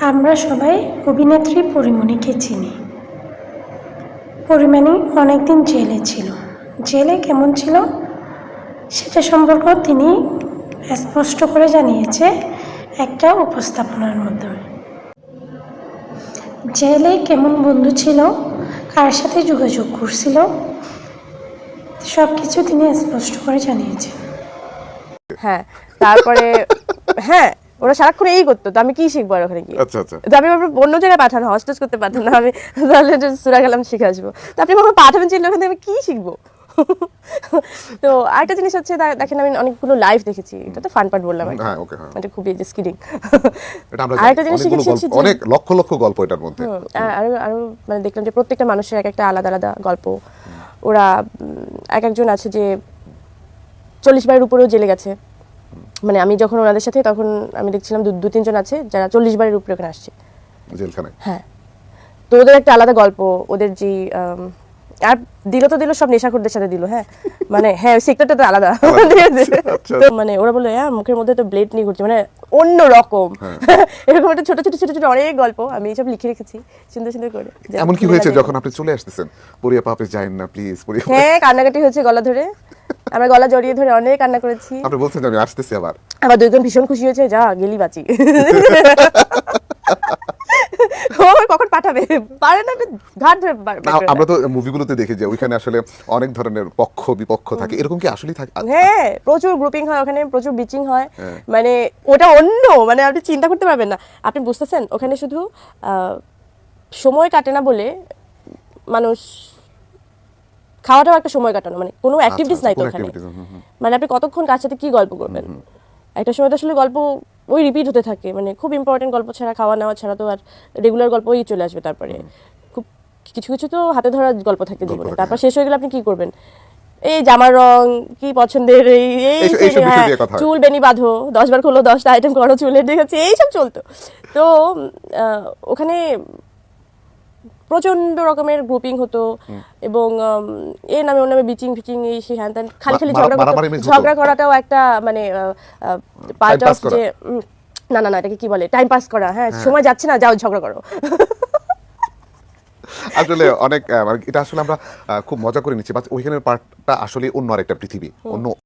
আমরা সবাই অভিনেত্রী পরিমণিকে চিনি। পরিমণি অনেকদিন জেলে ছিল। জেলে কেমন ছিল? সেটা সম্পর্ক তিনি স্পষ্ট করে জানিয়েছে একটা উপস্থাপনার মাধ্যমে। জেলে কেমন বন্ধু ছিল? কার সাথে যোগাযোগ করছিল? সব কিছু তিনি স্পষ্ট করে জানিয়েছেন। হ্যাঁ তারপরে হ্যাঁ ওরা সারাক্ষণ এই করতো তো আমি কি শিখব আর ওখানে গিয়ে? আচ্ছা আচ্ছা। তো আমি আবার অন্য জায়গায় পাঠানো হস্টেজ করতে পারতাম না আমি তাহলে সুরা গেলাম শিখে আসব। তো আপনি কখন পাঠাবেন চিনলে ওখানে আমি কি শিখব? তো আরেকটা জিনিস হচ্ছে দেখেন আমি অনেকগুলো লাইভ দেখেছি এটা তো ফান পার্ট বললাম। হ্যাঁ ওকে হ্যাঁ। এটা খুবই আমরা আরেকটা জিনিস শিখেছি অনেক লক্ষ লক্ষ গল্প এটার মধ্যে। আরও আরও মানে দেখলাম যে প্রত্যেকটা মানুষের এক একটা আলাদা আলাদা গল্প। ওরা এক একজন আছে যে চল্লিশ বারের উপরেও জেলে গেছে। মানে আমি যখন ওনাদের সাথে তখন আমি দেখছিলাম দু দু তিনজন আছে যারা চল্লিশ বারের উপরে ওখানে আসছে। জেলখানায়? হ্যাঁ। তো ওদের একটা আলাদা গল্প ওদের যে আর দিল তো দিল সব নেশাখোরদের সাথে দিল হ্যাঁ। মানে হ্যাঁ সেক্টরটা তো আলাদা। ঠিক আছে? আচ্ছা। তো মানে ওরা বলল হ্যাঁ মুখের মধ্যে তো ব্লেড নিয়ে ঘুরছে। মানে অন্য রকম। হ্যাঁ। এরকম একটা ছোট ছোট ছোট ছোট অনেক গল্প আমি এইসব লিখে রেখেছি সুন্দর সুন্দর করে। এমন কি হয়েছে যখন আপনি চলে আসতেছেন? পরিয়া পাপে যাইন না প্লিজ পরিয়া হ্যাঁ কান্নাকাটি হয়েছে গলা ধরে। আমরা গলা জড়িয়ে ধরে অনেক কান্না করেছি। আপনি বলছেন যে আমি আসতেছি আবার। আমার দুজন ভীষণ খুশি হয়েছে যা গেলি বাঁচি। কখন পাঠাবে? পারে না ঘাট ধরে আমরা তো মুভিগুলোতে দেখি যে ওইখানে আসলে অনেক ধরনের পক্ষ বিপক্ষ থাকে। এরকম কি আসলেই থাকে? হ্যাঁ প্রচুর গ্রুপিং হয় ওখানে প্রচুর বিচিং হয়। হ্যাঁ। মানে ওটা অন্য মানে আপনি চিন্তা করতে পারবেন না। আপনি বুঝতেছেন ওখানে শুধু আহ, সময় কাটে না বলে মানুষ খাওয়াটাও একটা সময় কাটানো মানে কোনো অ্যাক্টিভিটিস নাই তো ওখানে। মানে আপনি কতক্ষণ কার সাথে কি গল্প করবেন? একটা সময় তো আসলে গল্প ওই রিপিট হতে থাকে মানে খুব ইম্পর্টেন্ট গল্প ছাড়া খাওয়া নেওয়া ছাড়া তো আর রেগুলার গল্পই চলে আসবে তারপরে। খুব কিছু কিছু তো হাতে ধরা গল্প থাকে জীবনে। তারপর শেষ হয়ে গেলে আপনি কি করবেন? এই জামার রং কি পছন্দের এই এই হ্যাঁ, হয়। চুল বেনি বাঁধো দশ বার খোলো দশটা আইটেম করো চুলের আছে এইসব চলতো। তো ওখানে প্রচণ্ড রকমের গ্রুপিং হতো এবং এ নামে ও নামে বিচিং ফিচিং এই সেই হ্যান ত্যান খালি খালি ঝগড়া? ঝগড়া করাটাও একটা মানে পার্ট অফ যে না না না এটাকে কি বলে? টাইম পাস করা হ্যাঁ সময় যাচ্ছে না যাও ঝগড়া করো। আসলে অনেক মানে এটা আসলে আমরা খুব মজা করে নিচ্ছি বাট ওইখানের পার্টটা আসলে অন্য আরেকটা পৃথিবী অন্য